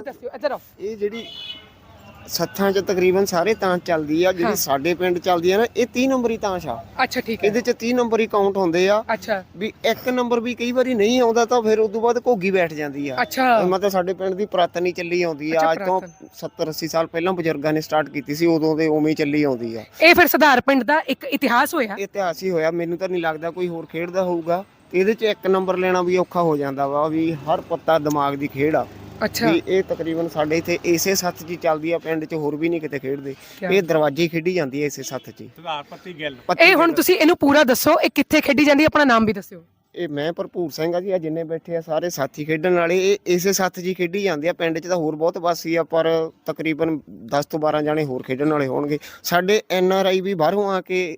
ਜ਼ਰੂਰ ਦੱਸਿਓ ਇੱਧਰ ਆਓ। ਇਹ ਜਿਹੜੀ ਸੱਥਾਂ 'ਚ ਤਕਰੀਬਨ ਸਾਰੇ ਤਾਂ ਚੱਲਦੀ ਆ। ਜਿਹੜੀ ਸਾਡੇ ਪਿੰਡ ਚੱਲਦੀ ਆ ਨਾ ਇਹ 30 ਨੰਬਰੀ ਤਾਂਸ਼ ਆ ਅੱਛਾ ਠੀਕ ਹੈ। ਇਹਦੇ 'ਚ 30 ਨੰਬਰ ਕਾਊਂਟ ਹੁੰਦੇ ਆ। ਅੱਛਾ। ਵੀ ਇੱਕ ਨੰਬਰ ਵੀ ਕਈ ਵਾਰੀ ਨਹੀਂ ਆਉਂਦਾ ਤਾਂ ਫਿਰ ਤੋਂ ਬਾਅਦ ਘੋਗੀ ਬੈਠ ਜਾਂਦੀ ਆ। ਅੱਛਾ। ਮਤਲਬ ਸਾਡੇ ਪਿੰਡ ਦੀ ਪੁਰਾਤਨ ਚੱਲੀ ਆਉਂਦੀ ਆ। ਅੱਜ ਤੋਂ ਪੁਰਾਤਨ। 70 80 ਸਾਲ ਪਹਿਲਾਂ ਬਜ਼ੁਰਗਾਂ ਨੇ ਸਟਾਰਟ ਕੀਤੀ ਸੀ ਉਦੋਂ ਦੇ ਉਵੇਂ ਚੱਲੀ ਆਉਂਦੀ ਆ। ਇਹ ਫਿਰ ਸੁਧਾਰ ਪਿੰਡ ਦਾ ਇੱਕ ਇਤਿਹਾਸ ਹੋਇਆ? ਇਤਿਹਾਸ ਹੀ ਹੋਇਆ। ਮੈਨੂੰ ਤਾਂ ਨਹੀਂ ਲੱਗਦਾ ਕੋਈ ਹੋਰ ਖੇਡਦਾ ਹੋਊਗਾ। ਇਹਦੇ 'ਚ ਇੱਕ ਨੰਬਰ ਲੈਣਾ ਵੀ ਔਖਾ ਹੋ ਜਾਂਦਾ ਵਾ ਵੀ ਹਰ ਪੱਤਾ ਦਿਮਾਗ ਦੀ ਖੇਡ ਆ। ਅੱਛਾ। ਵੀ ਇਹ ਤਕਰੀਬਨ ਸਾਡੇ ਇੱਥੇ ਇਸੇ ਸੱਥ 'ਚ ਹੀ ਚੱਲਦੀ ਆ ਪਿੰਡ 'ਚ ਹੋਰ ਵੀ ਨਹੀਂ ਕਿਤੇ ਖੇਡਦੇ। ਇਹ ਦਰਵਾਜ਼ੇ ਹੀ ਖੇਡੀ ਜਾਂਦੀ ਹੈ ਇਸੇ ਸੱਥ 'ਚ ਹੀ। ਸੁਧਾਰ ਪੱਤੀ ਗਿੱਲ। ਪੱਤੀ ਇਹ ਹੁਣ ਤੁਸੀਂ ਇਹਨੂੰ ਪੂਰਾ ਦੱਸੋ ਇਹ ਕਿੱਥੇ ਖੇਡੀ ਜਾਂਦੀ ਹੈ ਆਪਣਾ ਨਾਮ ਵੀ ਦੱਸਿਓ। ਇਹ ਮੈਂ ਭਰਪੂਰ ਸਿੰਘ ਆ ਜੀ ਆ ਜਿੰਨੇ ਬੈਠੇ ਆ ਸਾਰੇ ਸਾਥੀ ਖੇਡਣ ਵਾਲੇ ਇਹ ਇਸੇ ਸੱਥ 'ਚ ਹੀ ਖੇਡੀ ਜਾਂਦੀ ਆ। ਪਿੰਡ 'ਚ ਤਾਂ ਹੋਰ ਬਹੁਤ ਵਾਸੀ ਆ ਪਰ ਤਕਰੀਬਨ 10 ਤੋਂ 12 ਜਾਣੇ ਹੋਰ ਖੇਡਣ ਵਾਲੇ ਹੋਣਗੇ। ਸਾਡੇ ਐਨ ਆਰ ਆਈ ਵੀ ਬਾਹਰੋਂ ਆ ਕੇ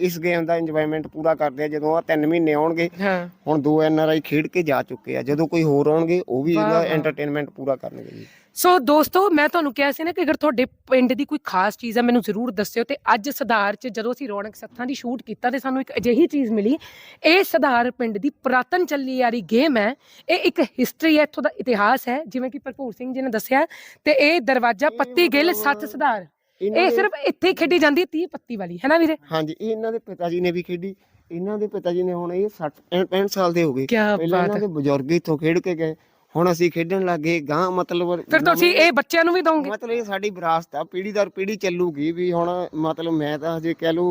ਇਸ ਗੇਮ ਦਾ ਇੰਜੋਇਮੈਂਟ ਪੂਰਾ ਕਰਦੇ ਆ ਜਦੋਂ ਆ 3 ਮਹੀਨੇ ਆਉਣਗੇ। ਹਾਂ। ਹੁਣ ਦੋ ਐਨ ਆਰ ਆਈ ਖੇਡ ਕੇ ਜਾ ਚੁੱਕੇ ਆ। ਜਦੋਂ ਕੋਈ ਹੋਰ ਆਉਣਗੇ ਉਹ ਵੀ ਇਹਦਾ। ਐਂਟਰਟੇਨਮੈਂਟ ਪੂਰਾ ਕਰਨਗੇ ਜੀ। ਸੋ ਦੋਸਤੋ ਮੈਂ ਤੁਹਾਨੂੰ ਕਿਹਾ ਸੀ ਨਾ ਕਿ ਅਗਰ ਤੁਹਾਡੇ ਪਿੰਡ ਦੀ ਕੋਈ ਖਾਸ ਚੀਜ਼ ਹੈ ਮੈਨੂੰ ਜ਼ਰੂਰ ਦੱਸਿਓ ਤੇ ਅੱਜ ਸੁਧਾਰ 'ਚ ਜਦੋਂ ਅਸੀਂ ਰੌਣਕ ਸੱਥਾਂ ਦੀ ਸ਼ੂਟ ਕੀਤਾ ਤੇ ਸਾਨੂੰ ਇੱਕ ਅਜਿਹੀ ਚੀਜ਼ ਮਿਲੀ। ਇਹ ਸੁਧਾਰ ਪਿੰਡ ਦੀ ਪੁਰਾਤਨ ਚੱਲੀ ਆ ਰਹੀ ਗੇਮ ਹੈ। ਇਹ ਇੱਕ ਹਿਸਟਰੀ ਹੈ ਇੱਥੋਂ ਦਾ ਇਤਿਹਾਸ ਹੈ। ਜਿਵੇਂ ਕਿ ਭਰਪੂਰ ਸਿੰਘ ਜੀ ਨੇ ਦੱਸਿਆ ਤੇ ਇਹ ਦਰਵਾਜ਼ਾ ਪੱਤੀ ਗਿੱਲ ਸੱਤ ਸੁਧਾਰ ਇਹ ਸਿਰਫ ਇੱਥੇ ਹੀ ਖੇਡੀ ਜਾਂਦੀ ਹੈ 30 ਪੱਤੀ ਵਾਲੀ ਹੈ ਨਾ ਵੀਰੇ? ਹਾਂਜੀ ਇਹ ਇਹਨਾਂ ਦੇ ਪਿਤਾ ਜੀ ਨੇ ਵੀ ਖੇਡੀ ਇਹਨਾਂ ਦੇ ਪਿਤਾ ਜੀ ਨੇ ਹੁਣ ਇਹ 60 65 ਸਾਲ ਦੇ ਹੋ ਗਏ। ਪਹਿਲਾਂ ਇਹਨਾਂ ਦੇ ਬਜ਼ੁਰਗ ਇੱਥੋਂ ਖੇਡ ਕੇ ਗਏ ਹੁਣ ਅਸੀਂ ਖੇਡਣ ਲੱਗੇ ਗਾਂ ਮਤਲਬ ਫਿਰ ਤੁਸੀਂ ਇਹ ਬੱਚਿਆਂ ਨੂੰ ਵੀ ਦੋਗੇ ਮਤਲਬ ਇਹ ਸਾਡੀ ਵਿਰਾਸਤ ਆ ਪੀੜੀ ਦਰ ਪੀੜੀ ਚੱਲੂਗੀ ਵੀ ਹੁਣ ਮਤਲਬ ਮੈਂ ਤਾਂ ਹਜੇ ਕਹਿ ਲੂ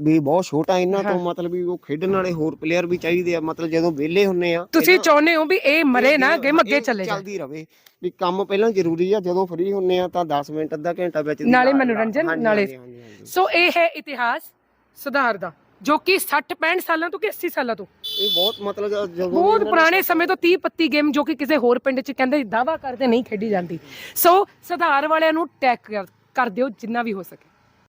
ਵੀ ਬਹੁਤ ਛੋਟਾ ਇਹਨਾਂ ਤੋਂ ਮਤਲਬ ਵੀ ਉਹ ਖੇਡਣ ਵਾਲੇ ਹੋਰ ਪਲੇਅਰ ਵੀ ਚਾਹੀਦੇ ਆ ਮਤਲਬ ਜਦੋਂ ਵਿਹਲੇ ਹੁੰਨੇ ਆ ਤੁਸੀਂ ਚਾਹੁੰਦੇ ਹੋ ਵੀ ਇਹ ਮਰੇ ਨਾ ਗੇਮ ਅੱਗੇ ਚੱਲੇ ਜਾਏ ਚੱਲਦੀ ਰਵੇ ਵੀ ਕੰਮ ਪਹਿਲਾਂ ਜ਼ਰੂਰੀ ਆ ਜਦੋਂ ਫ੍ਰੀ ਹੁੰਨੇ ਆ ਤਾਂ 10 ਮਿੰਟ ਅੱਧਾ ਘੰਟਾ ਵਿੱਚ ਦੀ ਨਾਲੇ ਲਾ- ਮਨੋਰੰਜਨ, ਹਾਂਜੀ, ਨਾਲੇ- ਹਾਂਜੀ, ਹਾਂਜੀ, ਹਾਂਜੀ। ਸੋ ਇਹ ਹੈ ਇਤਿਹਾਸ ਸੁਧਾਰ ਦਾ ਜੋ ਕਿ 60 65 ਸਾਲਾਂ ਤੋਂ ਕਿ 80 ਸਾਲਾਂ ਤੋਂ। ਇਹ ਬਹੁਤ ਮਤਲਬ ਜਦੋਂ ਵੀ ਬਹੁਤ ਨੇ ਪੁਰਾਣੇ ਸਮੇਂ ਤੋਂ 30 ਪੱਤੀ ਗੇਮ ਜੋ ਕਿ ਕਿਸੇ ਹੋਰ ਪਿੰਡ 'ਚ ਕਹਿੰਦੇ ਦਾਵਾ ਕਰਦੇ ਨਹੀਂ ਖੇਡੀ ਜਾਂਦੀ। ਸੋ ਸੁਧਾਰ ਵਾਲਿਆਂ ਨੂੰ ਟੈਗ ਕਰ- ਕਰ ਦਿਓ ਜਿੰਨਾ ਵੀ ਹੋ ਸਕੇ।